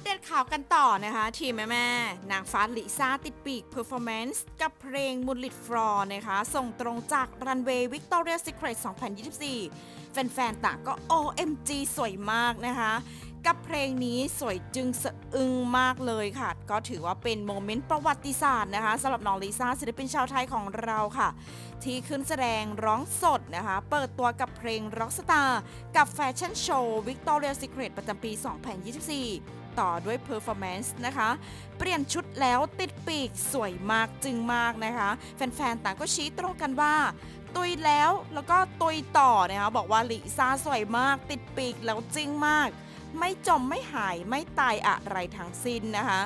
ปเดตข่าวกันต่อนะคะ ทีมแม่ๆนางฟ้าลิซ่าติดปีก Performance กับเพลงมุลิดฟลอร์นะคะ ส่งตรงจากรันเวย์ Victoria Secret 2024 แฟนๆ ต่างก็ OMG สวยมากนะคะ กับเพลงนี้สวยจึงสะอึงมากเลยค่ะ ก็ถือว่าเป็นโมเมนต์ประวัติศาสตร์นะคะสำหรับน้องลิซ่าศิลปินชาวไทยของเราค่ะที่ขึ้นแสดงร้องสดนะคะ เปิดตัวกับเพลง Rockstar กับแฟชั่นโชว์ Victoria Secret ประจำปี 2024 ต่อด้วย Performance นะคะ เปลี่ยนชุดแล้วติดปีกสวยมากจึงมากนะคะ แฟนๆ ต่างก็ชี้ตรงกันว่า ตุยแล้วแล้วก็ตุยต่อนะคะบอกว่าลิซ่าสวยมาก ติดปีกแล้วจริงมาก ไม่จมไม่หายไม่ตายอะไรทั้งสิ้นนะคะ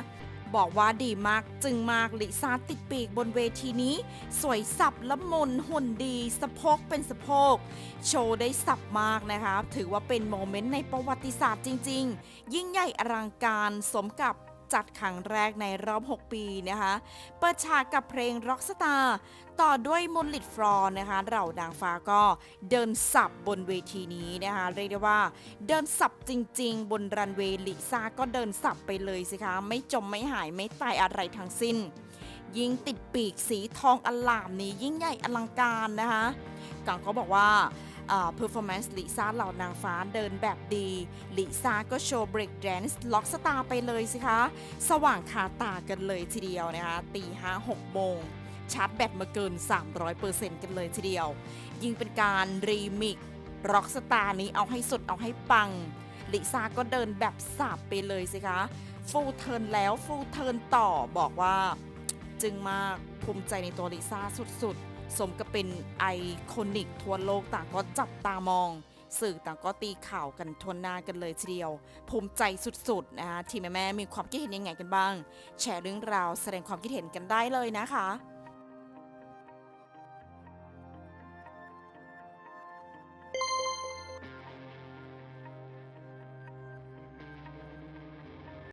บอกว่าดีมากจึงมากลิซ่าติดปีกบนเวทีนี้ สวยสับละมุนหุ่นดี สะโพกเป็นสะโพก โชว์ได้สับมากนะคะ ถือว่าเป็นโมเมนต์ในประวัติศาสตร์จริง ๆ ยิ่งใหญ่อลังการสมกับ จัดครั้งแรกในรอบ 6 ปีนะคะ เปิดฉากกับเพลง Rockstar ต่อด้วยมนลิดฟลอร์นะคะเรานางฟ้าก็เดินสับบนเวทีนี้นะคะ เรียกได้ว่า เดินสับจริง ๆ บนรันเวย์ลิซ่าก็เดินสับไปเลยสิคะ ไม่จมไม่หายไม่ตายอะไรทั้งสิ้น ยิ่งติดปีกสีทองอลามนี้ยิ่งใหญ่อลังการนะคะกังก็บอกว่า performance ลิซ่าเหล่านางฟ้าเดินแบบดีลิซ่าก็โชว์ break dance ล็อกสตาร์ไปเลยสิคะ สว่างคาตากันเลยทีเดียวนะคะตีห้าหกโมงชาร์จแบตมาเกิน 300%กันเลยทีเดียว ยิ่งเป็นการรีมิกร็อกสตาร์นี้เอาให้สุดเอาให้ปังลิซ่าก็เดินแบบสับไปเลยสิคะ ฟูลเทิร์นแล้วฟูลเทิร์นต่อบอกว่า จึงมากภูมิใจในตัวลิซ่าสุดๆ สมกับเป็นไอคอนิกทั่วโลกต่างก็จับตามอง สื่อต่างก็ตีข่าวกันทวนหน้ากันเลยทีเดียว ภูมิใจสุดๆนะคะที่แม่แม่มีความคิดเห็นยังไงกันบ้าง แชร์เรื่องราวแสดงความคิดเห็นกันได้เลยนะคะ